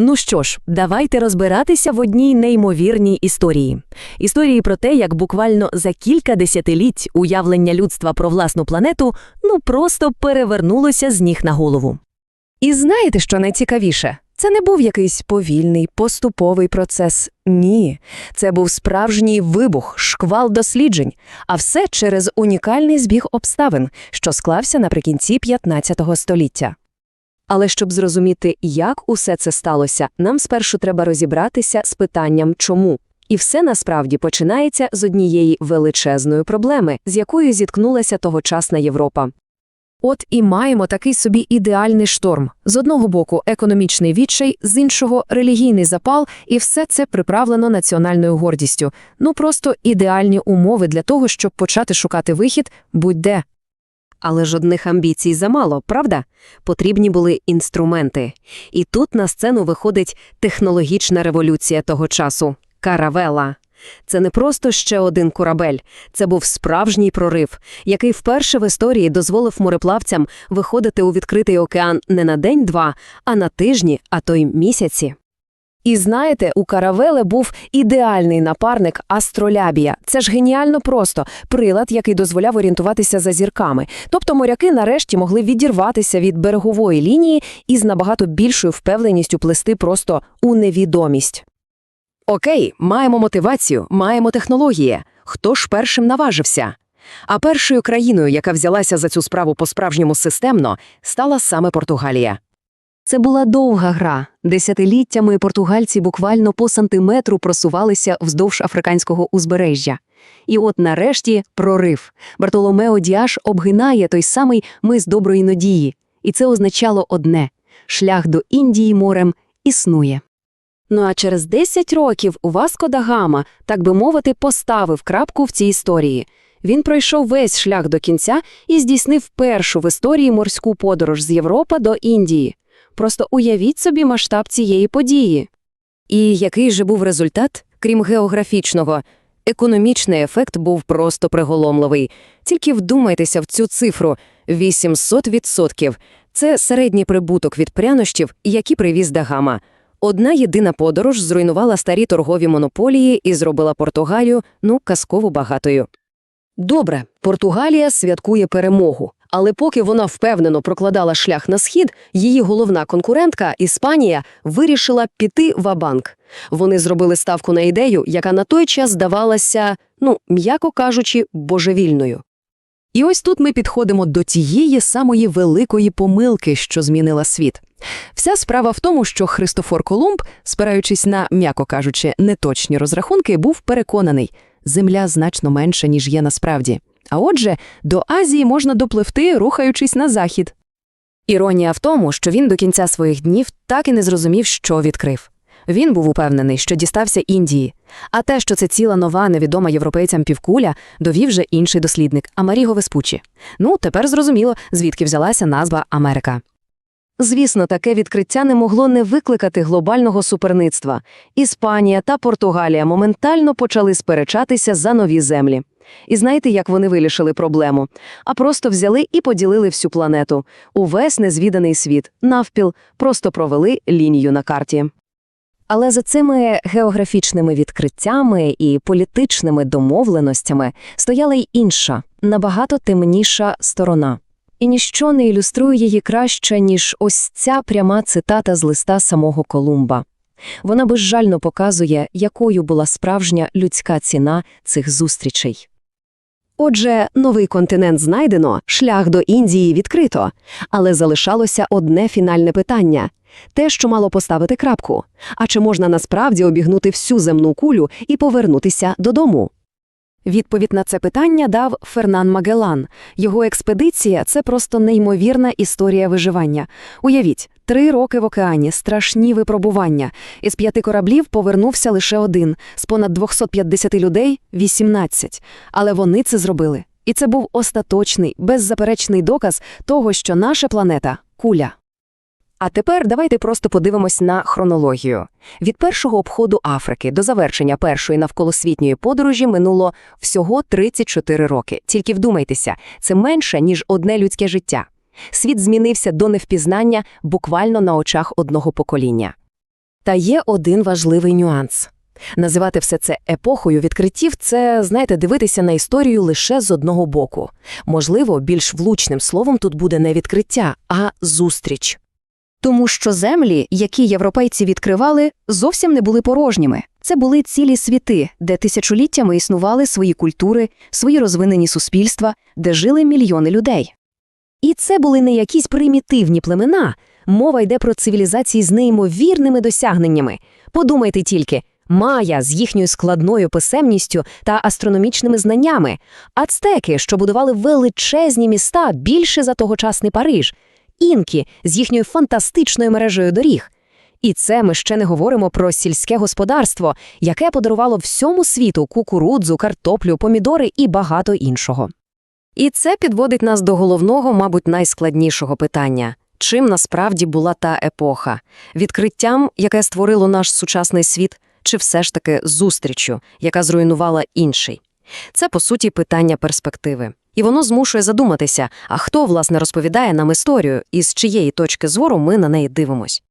Ну що ж, давайте розбиратися в одній неймовірній історії. Історії про те, як буквально за кілька десятиліть уявлення людства про власну планету ну просто перевернулося з ніг на голову. І знаєте, що найцікавіше? Це не був якийсь повільний, поступовий процес. Ні, це був справжній вибух, шквал досліджень, а все через унікальний збіг обставин, що склався наприкінці 15 століття. Але щоб зрозуміти, як усе це сталося, нам спершу треба розібратися з питанням «чому?». І все насправді починається з однієї величезної проблеми, з якою зіткнулася тогочасна Європа. От і маємо такий собі ідеальний шторм. З одного боку економічний відчай, з іншого релігійний запал, і все це приправлено національною гордістю. Ну просто ідеальні умови для того, щоб почати шукати вихід будь-де. Але жодних амбіцій замало, правда? Потрібні були інструменти. І тут на сцену виходить технологічна революція того часу – каравела. Це не просто ще один корабель, це був справжній прорив, який вперше в історії дозволив мореплавцям виходити у відкритий океан не на день-два, а на тижні, а то й місяці. І знаєте, у каравели був ідеальний напарник астролябія. Це ж геніально просто прилад, який дозволяв орієнтуватися за зірками. Тобто моряки нарешті могли відірватися від берегової лінії і з набагато більшою впевненістю плести просто у невідомість. Окей, маємо мотивацію, маємо технології. Хто ж першим наважився? А першою країною, яка взялася за цю справу по-справжньому системно, стала саме Португалія. Це була довга гра. Десятиліттями португальці буквально по сантиметру просувалися вздовж африканського узбережжя. І от нарешті прорив. Бартоломео Діаш обгинає той самий мис доброї надії. І це означало одне – шлях до Індії морем існує. Ну а через 10 років Васко да Гама, так би мовити, поставив крапку в цій історії. Він пройшов весь шлях до кінця і здійснив першу в історії морську подорож з Європи до Індії. Просто уявіть собі масштаб цієї події. І який же був результат, крім географічного? Економічний ефект був просто приголомливий. Тільки вдумайтеся в цю цифру – 800%. Це середній прибуток від прянощів, які привіз Дагама. Одна єдина подорож зруйнувала старі торгові монополії і зробила Португалію, ну, казково багатою. Добре, Португалія святкує перемогу. Але поки вона впевнено прокладала шлях на схід, її головна конкурентка, Іспанія, вирішила піти в абанк. Вони зробили ставку на ідею, яка на той час здавалася, ну, м'яко кажучи, божевільною. І ось тут ми підходимо до тієї самої великої помилки, що змінила світ. Вся справа в тому, що Христофор Колумб, спираючись на, м'яко кажучи, неточні розрахунки, був переконаний – земля значно менша, ніж є насправді. А отже, до Азії можна допливти, рухаючись на захід. Іронія в тому, що він до кінця своїх днів так і не зрозумів, що відкрив. Він був упевнений, що дістався Індії, а те, що це ціла нова, невідома європейцям півкуля, довів вже інший дослідник Амеріго Веспучі. Ну, тепер зрозуміло, звідки взялася назва Америка. Звісно, таке відкриття не могло не викликати глобального суперництва. Іспанія та Португалія моментально почали сперечатися за нові землі. І знаєте, як вони вирішили проблему? А просто взяли і поділили всю планету. Увесь незвіданий світ, навпіл, просто провели лінію на карті. Але за цими географічними відкриттями і політичними домовленостями стояла й інша, набагато темніша сторона. І ніщо не ілюструє її краще, ніж ось ця пряма цитата з листа самого Колумба. Вона безжально показує, якою була справжня людська ціна цих зустрічей. Отже, новий континент знайдено, шлях до Індії відкрито, але залишалося одне фінальне питання – те, що мало поставити крапку. А чи можна насправді обігнути всю земну кулю і повернутися додому? Відповідь на це питання дав Фернан Магеллан. Його експедиція – це просто неймовірна історія виживання. Уявіть, три роки в океані, страшні випробування. Із п'яти кораблів повернувся лише один, з понад 250 людей – 18. Але вони це зробили. І це був остаточний, беззаперечний доказ того, що наша планета – куля. А тепер давайте просто подивимось на хронологію. Від першого обходу Африки до завершення першої навколосвітньої подорожі минуло всього 34 роки. Тільки вдумайтеся, це менше, ніж одне людське життя. Світ змінився до невпізнання буквально на очах одного покоління. Та є один важливий нюанс. Називати все це епохою відкриттів – це, знаєте, дивитися на історію лише з одного боку. Можливо, більш влучним словом тут буде не відкриття, а зустріч. Тому що землі, які європейці відкривали, зовсім не були порожніми. Це були цілі світи, де тисячоліттями існували свої культури, свої розвинені суспільства, де жили мільйони людей. І це були не якісь примітивні племена. Мова йде про цивілізації з неймовірними досягненнями. Подумайте тільки. Майя з їхньою складною писемністю та астрономічними знаннями, ацтеки, що будували величезні міста більше за тогочасний Париж, інки з їхньою фантастичною мережею доріг. І це ми ще не говоримо про сільське господарство, яке подарувало всьому світу кукурудзу, картоплю, помідори і багато іншого. І це підводить нас до головного, мабуть, найскладнішого питання. Чим насправді була та епоха? Відкриттям, яке створило наш сучасний світ, чи все ж таки зустрічю, яка зруйнувала інший? Це, по суті, питання перспективи. І воно змушує задуматися, а хто, власне, розповідає нам історію і з чиєї точки зору ми на неї дивимось.